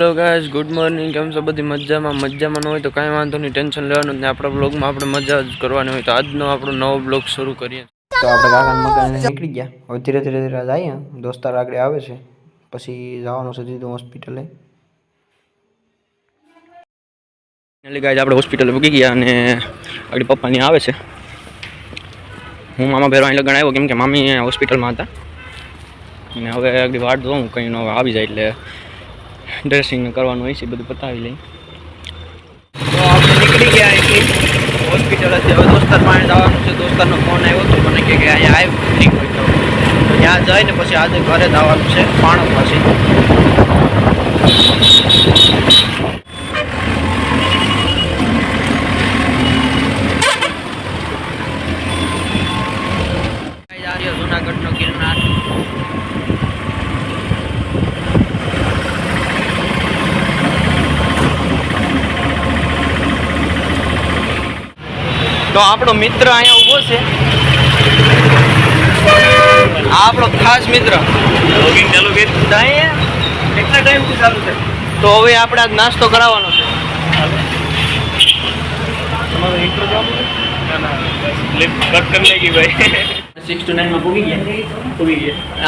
Hello guys good morning કેમ છો? બધી મજામાં? મજામાં ન હોય તો કાંઈ વાંધો નહીં ટેન્શન લેવાનું જ નહીં. આપણા બ્લોગમાં આપણે મજા જ કરવાની હોય. તો આજનો આપણો નવો બ્લોગ શરૂ કરીએ. તો આપણે કાકાને મકાને નીકળી ગયા. હવે ધીરે ધીરે ધીરે જઈએ દોસ્તાર આગળ આવે છે. પછી જવાનું છે સીધું હોસ્પિટલે એટલે ગાઈસ આપણે હોસ્પિટલે પૂકી ગયા અને આગળ પપ્પાની આવે છે. હું મામા ભેરવા અહીં લગ્ન આવ્યો. કેમ કે મામી હોસ્પિટલમાં હતા. અને હવે આગળ વાટ જોઉં કંઈ ન આવી જાય એટલે ડ્રેસિંગ કરવાનું હોય છે બધું પતાવી લઈ. તો આપણે નીકળી ગયા અહીંથી હોસ્પિટલથી હવે દોસ્તાર પાસે જવાનું છે. દોસ્તારનો ફોન આવ્યો હતો મને કે અહીંયા આવ્યું ઠીક હોય તો. ત્યાં જઈને પછી આજે ઘરે જવાનું છે, પાણો પછી તો આપણો મિત્ર અહીંયા ઊભો છે. આ આપણો ખાસ મિત્ર. ચાલુ કેટલા ટાઈમથી ચાલુ છે? તો હવે આપણે આજ નાસ્તો કરાવવાનો છે.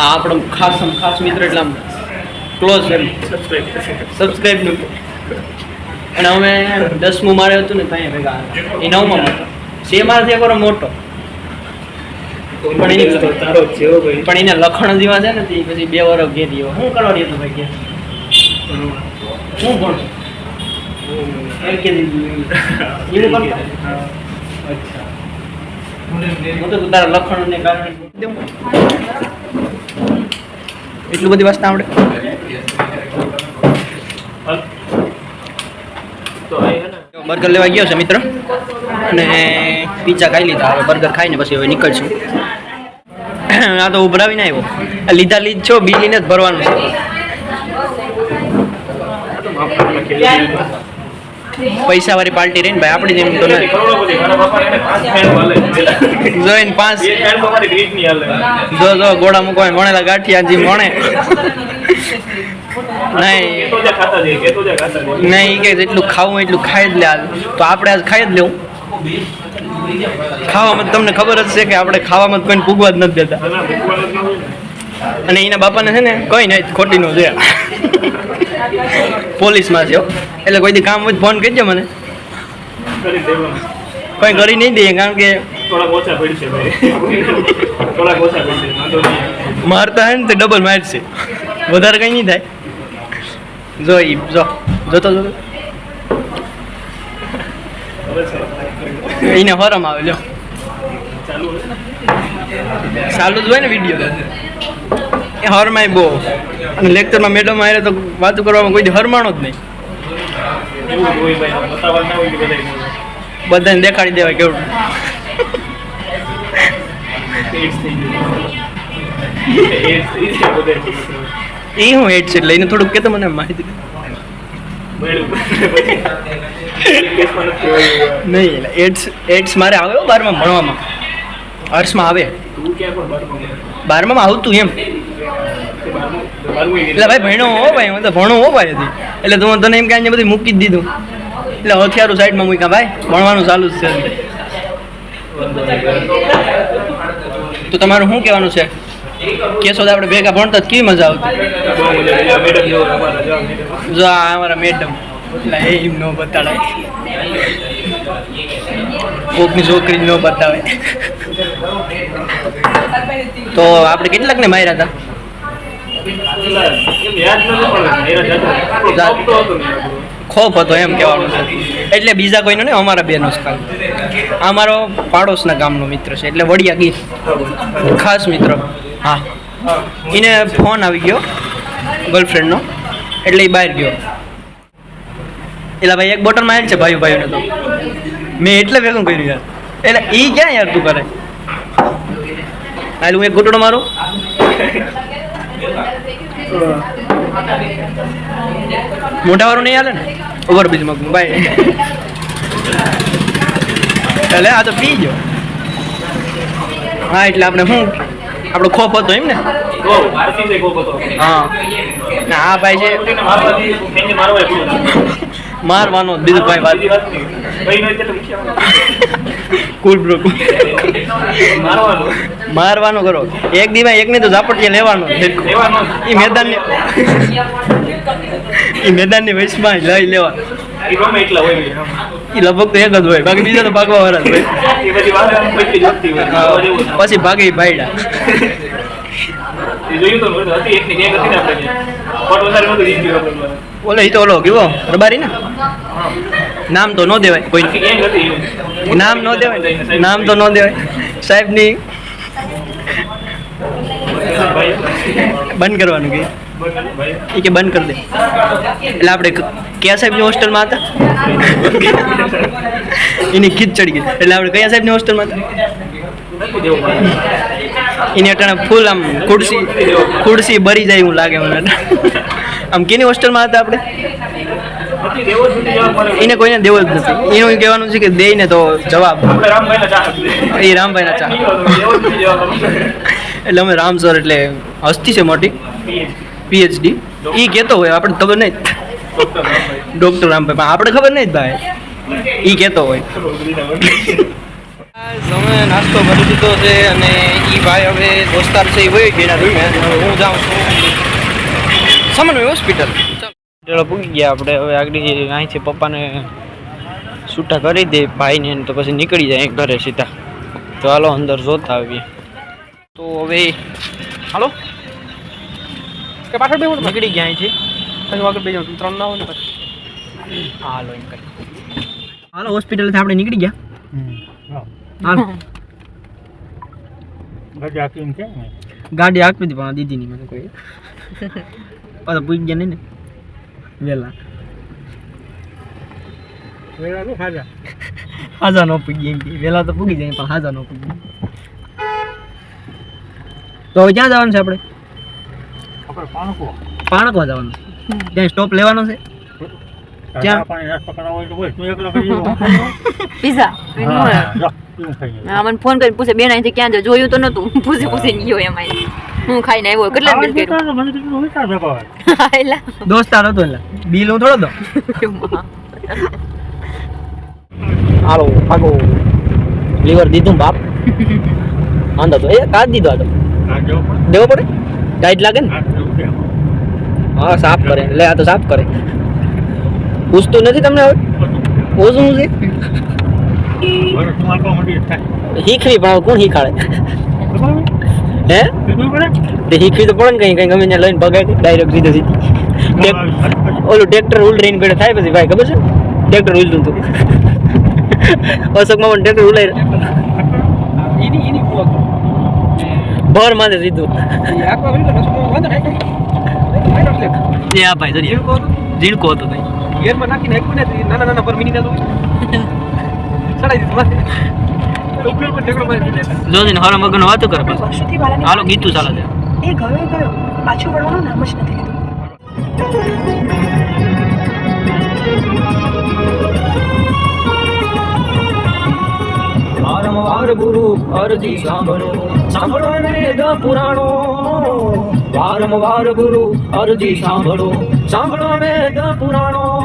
આપણો ખાસ ખાસ મિત્ર એટલે આમ ક્લોઝ એમ સબસ્ક્રાઇબ અને અમે દસમું મારે હતું ને ત્યાં ભેગા. એ નવમાં છે મારાથી એક મોટો. પણ એની તારો ભાઈ. પણ એને લખણ જેવા છે ને તે પછી બે વર્ષ ઘેર ગયો શું કરવા દે ભાઈ કે શું ભણો એટલું બધી વાંચતા આવડે? તો બર્ગર લેવા ગયો છે મિત્ર. અને પીઝા ખાઈ લીધા. હવે બર્ગર ખાઈને પછી હવે નીકળશું. આ તો ઉભરાવીને આવ્યો. લીધા લીધ છો બિલ જ ભરવાનું છે. પૈસા વાળી પાર્ટી રહીને ભાઈ, આપણી જેમ તો જોઈને પાંચની જો જો, ગોળા મૂકવા વણેલા ગાંઠિયા જે ભણે નહીં. નહીં કે જેટલું ખાવું એટલું ખાઈ જ લે તો આપણે આજ ખાઈ જ લેવું. ખાવામાં તમને ખબર જ છે કે આપણે ખાવામાં તો કોઈને પૂગવા જ નથી દેતા. અને એના બાપાને છે ને કઈ નહીં ખોટી નો જોયા પોલીસમાં છે એટલે કોઈ દી કામ હોય ફોન કરજો મને. કોઈ કરી નહીં દઈએ કારણ કે મારતા હે ને તે ડબલ મારશે. વધારે કંઈ નહીં થાય. જો જો. જોતો જોતો. એને હરમ આવે, લ્યો. ચાલુ જ હોય ને વીડિયો એ હરમાય બહુ. અને લેક્ચરમાં મેડમ આવે તો વાતો કરવામાં કોઈ હરમાણો જ નહીં. બધાને દેખાડી દેવાય કેવું AIDS થઈ ગયું. બધાય એ હું એટલે એને થોડુંક કહેતો મને માહિતી આવ્યું. નહીં એડ્સ એડ્સ મારે આવે હો બારમાં, ભણવામાં. આર્ટ્સમાં આવે. બારમું આવતું એમ. એટલે ભાઈ ભણો હો ભાઈ, હું તો ભણો હો ભાઈ હતી એટલે તું તને એમ કાંઈ બધી મૂકી જ દીધું. એટલે હથિયારું સાઈડમાં મૂક્યા ભાઈ, ભણવાનું ચાલુ છે તો તમારું શું કહેવાનું છે? કેશોદ આપણે ભેગા ભણતા કેવી મજા આવતી? અમારા જો. અમારા મેડમ એટલે એ એમ ન બતાડે કોકની છોકરી ન બતાવે. તો આપણે કેટલાક ને માર્યા હતા. ખોફ હતો ને એમ કહેવાનું છે. એટલે બીજા કોઈનો નહીં, અમારા બેનો જ ખાલી. આ મારો પાડોશના ગામનો મિત્ર છે, એટલે વડિયા ગીર. ખાસ મિત્ર. હા. એને ફોન આવી ગયો ગર્લફ્રેન્ડનો એટલે એ બહાર ગયો. એટલે ભાઈ, એક બોટલ મારે છે ભાઈ ભાઈઓને તો. મેં એટલે ભેગું કર્યું યાર. એટલે એ ક્યાં યાર તું કરે? હાલ હું એક ઘૂંટડો મારું. મોટા વાળું નહીં હાલે ને? ઓવર બીજ મગનું ભાઈ એટલે આ તો પી ગયો. હા, એટલે આપણે શું આપણો ખોફ હતો એમ ને? હા. આ ભાઈ છે? મારવાનો દિલભાઈ વાત. કુલ બ્રો મારવાનું મારવાનો કરો. એક દીવા એકને તો ઝાપટીએ લેવાનો. એ મેદાનની એ મેદાનની વયસમાં લઈ લેવા. એ ગમે એટલા હોય. એ લગભગ તો એક જ હોય. બાકી બીજા તો ભાગવા વાળા જ હોય. પછી ભાગી ભાઈડા. ઓલો એ તો ઓલો કેવો? રબારી ને? નામ તો ન દેવાય કોઈ. નામ ન દેવાય. નામ તો ન દેવાય. સાહેબની ની બંધ કરવાનું કે. એ કે બંધ કરી દે. એટલે આપણે કયા સાહેબની હોસ્ટેલમાં હતા? એની ખીચ ચડી ગઈ. એટલે આપણે કયા સાહેબની હોસ્ટેલમાં હતા? એની અટાણે ફૂલ આમ ખુરશી ખુરશી બરી જાય એવું લાગે મને. આમ કેની હોસ્ટેલમાં હતા આપણે. એને કોઈને દેવો જ નથી. એનું કહેવાનું છે કે દેઈને તો જવાબ. એ રામભાઈના ચા. એટલે અમે રામ સર એટલે હસ્તી છે મોટી. પીએચડી એ કહેતો હોય આપણે ખબર નહીં ડૉક્ટર રામભાઈ. પણ આપણે ખબર નહીં જ ભાઈ. એ કહેતો હોય. અમે નાસ્તો કરી દીધો છે અને એ ભાઈ હવે દોસ્તાર છે એ હોય રૂમે હું જાઉં છું. સમન્વય હોસ્પિટલ. હોસ્પિટલ પૂગી ગયા આપણે. હવે આગળ અહીંથી પપ્પાને છૂટા કરી દે ભાઈને તો પછી નીકળી જાય ઘરે સીધા. તો હાલો અંદર જોતા આવીએ. તો હવે હાલો. કે પાછળ બેહું નીકળી ગયા અહીંથી. પછી આગળ બેહો ત્રણ ના હોય ને પછી. હાલો એમ કરી. હાલો હોસ્પિટલથી આપણે નીકળી ગયા. હાલો. ગાડી આપી હતી પણ દીધી નહીં મને કોઈ. પાછા પૂછી ગયા નહીં ને. વહેલા હાજા ન પૂગી એમ કે. તો પૂગી જાય પણ હાજા ન પૂગી. તો હવે ક્યાં જવાનું છે આપણે? પાણકવા જવાનું. ત્યાં સ્ટોપ લેવાનો છે. ક્યાં પીઝા. હા મને ફોન કરીને પૂછે બેન અહીંથી ક્યાં જાય જોયું તો નતું પૂછી પૂછીને ગયો એમાં હું ખાઈને આવ્યો કેટલા બિલ કર્યું? દોસ્તાર હતો એટલે બિલ હું થોડો દો હાલો ભાગો. લીવર દીધું બાપ. વાંધો તો. એ કાઢ દીધો આ તો. દેવો પડે? ટાઈટ લાગે ને? હા, સાફ કરે. લે, આ તો સાફ કરે. પૂછતું નથી તમને હવે? પૂછવું છે હીખવી હવે કોણ શીખાડે? હે? તે હીખવી તો પણ કઈ કઈ ગમે ત્યાં લઈને ભગાય ડાયરેક્ટ સીધે સીધી. ઓલું ટ્રેક્ટર ઉલટીને પડે થાય પછી ભાઈ, ખબર છે? ટ્રેક્ટર ઉલટું તું. અશોકમાં પણ ટ્રેક્ટર કુવા ભર માથે સીધું. એ આ ભાઈ જરી ઝીણકો હતો? ભાઈ? ગેરમાં નાખીને આપ્યું ને નાના નાના પર મિની નાલું ચડાઈ દીધું માથે ઉપર પર ઢેકડો મારી દીધો. જોઈને હરમ વગરનો વાતો કરે હાલો ગીતું ચાલે છે. એ ગયો ગયો. પાછું વળવાનું નામ જ નથી લીધું. ગુરુ અરજી સાંભળો. સાંભળો વેદ પુરાણો. વારંવાર ગુરુ અરજી સાંભળો. સાંભળો વેદ પુરાણો.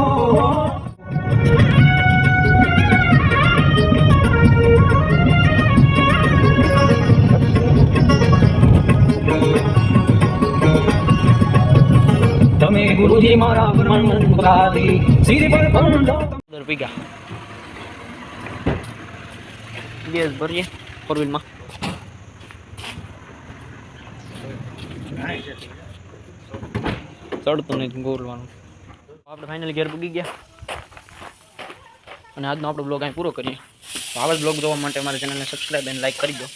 તમે ગુરુજી મારા વર્ણન કરાવી શ્રી પર દર પીગા ગેસ ભરીએ ફોર વ્હીલમાં ચડતું નહીં ગોરવાનું આપણે ફાઇનલી ઘેર પૂગી ગયા અને આજનો આપણો બ્લોગ અહીં પૂરો કરીએ તો આવા જ બ્લોગ જોવા માટે અમારા ચેનલને સબસ્ક્રાઈબ અને લાઈક કરી દો